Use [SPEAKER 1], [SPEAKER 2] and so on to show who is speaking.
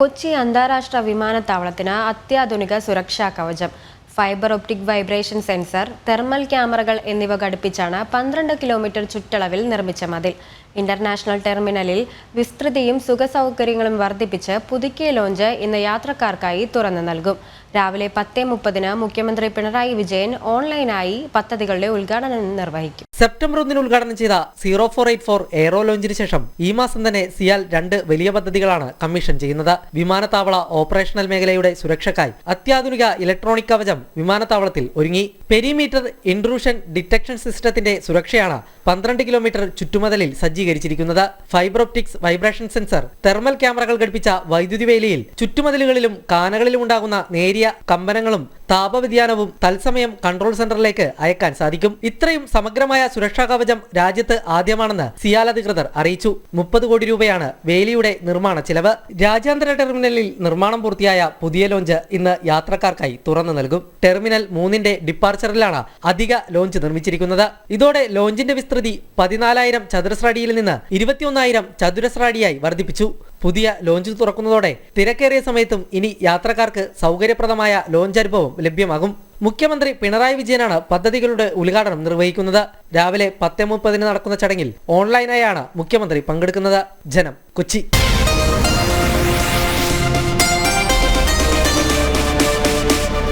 [SPEAKER 1] കൊച്ചി അന്താരാഷ്ട്ര വിമാനത്താവളത്തിന് അത്യാധുനിക സുരക്ഷാ കവചം fibre optic vibration sensor thermal ക്യാമറകൾ എന്നിവ ഘടിപ്പിച്ചാണ് പന്ത്രണ്ട് കിലോമീറ്റർ ചുറ്റളവിൽ നിർമ്മിച്ച മതിൽ. ഇന്റർനാഷണൽ ടെർമിനലിൽ വിസ്തൃതിയും സുഖസൗകര്യങ്ങളും വർദ്ധിപ്പിച്ച് പുതുക്കിയ ലോഞ്ച് ഇന്ന് യാത്രക്കാർക്കായി തുറന്നു നൽകും. രാവിലെ പത്ത് മുപ്പതിന് മുഖ്യമന്ത്രി പിണറായി വിജയൻ ഓൺലൈനായി പദ്ധതികളുടെ ഉദ്ഘാടനം നിർവഹിക്കും.
[SPEAKER 2] സെപ്റ്റംബർ ഒന്നിന് ഉദ്ഘാടനം ചെയ്ത zero four eight four aero ലോഞ്ചിന് ശേഷം ഈ മാസം തന്നെ സിയാൽ രണ്ട് വലിയ പദ്ധതികളാണ് കമ്മീഷൻ ചെയ്യുന്നത്. വിമാനത്താവള ഓപ്പറേഷണൽ മേഖലയുടെ സുരക്ഷയ്ക്കായി അത്യാധുനിക ഇലക്ട്രോണിക് കവചം വിമാനത്താവളത്തിൽ ഒരുങ്ങി. പെരിമീറ്റർ ഇൻട്രൂഷൻ ഡിറ്റക്ഷൻ സിസ്റ്റത്തിന്റെ സുരക്ഷയാണ് പന്ത്രണ്ട് കിലോമീറ്റർ ചുറ്റുമതലിൽ സജ്ജീകരിച്ചിരിക്കുന്നത്. Fibre optics vibration sensor thermal ക്യാമറകൾ ഘടിപ്പിച്ച വൈദ്യുതി വേലിയിൽ ചുറ്റുമതിലുകളിലും കാനകളിലും ഉണ്ടാകുന്ന നേരിയ കമ്പനങ്ങളും താപവ്യതിയാനവും തത്സമയം കൺട്രോൾ സെന്ററിലേക്ക് അയക്കാൻ സാധിക്കും. ഇത്രയും സമഗ്രമായ സുരക്ഷാ കവചം രാജ്യത്ത് ആദ്യമാണെന്ന് സിയാൽ അധികൃതർ അറിയിച്ചു. മുപ്പത് കോടി രൂപയാണ് വേലിയുടെ നിർമ്മാണ ചിലവ്. രാജ്യാന്തര ടെർമിനലിൽ നിർമ്മാണം പൂർത്തിയായ പുതിയ ലോഞ്ച് ഇന്ന് യാത്രക്കാർക്കായി തുറന്നു നൽകും. ടെർമിനൽ മൂന്നിന്റെ ഡിപ്പാർച്ചറിലാണ് അധിക ലോഞ്ച് നിർമ്മിച്ചിരിക്കുന്നത്. ഇതോടെ ലോഞ്ചിന്റെ വിസ്തൃതി പതിനാലായിരം ചതുരശ്ര അടിയിൽ നിന്ന് ഇരുപത്തിയൊന്നായിരം ചതുരശ്ര അടിയായി വർദ്ധിപ്പിച്ചു. പുതിയ ലോഞ്ച് തുറക്കുന്നതോടെ തിരക്കേറിയ സമയത്തും ഇനി യാത്രക്കാർക്ക് സൗകര്യപ്രദമായ ലോഞ്ച് അനുഭവം ലഭ്യമാകും. മുഖ്യമന്ത്രി പിണറായി വിജയനാണ് പദ്ധതികളുടെ ഉദ്ഘാടനം നിർവഹിക്കുന്നത്. രാവിലെ പത്ത് മുപ്പതിന് നടക്കുന്ന ചടങ്ങിൽ ഓൺലൈനായാണ് മുഖ്യമന്ത്രി പങ്കെടുക്കുന്നത്. ജനം കൊച്ചി.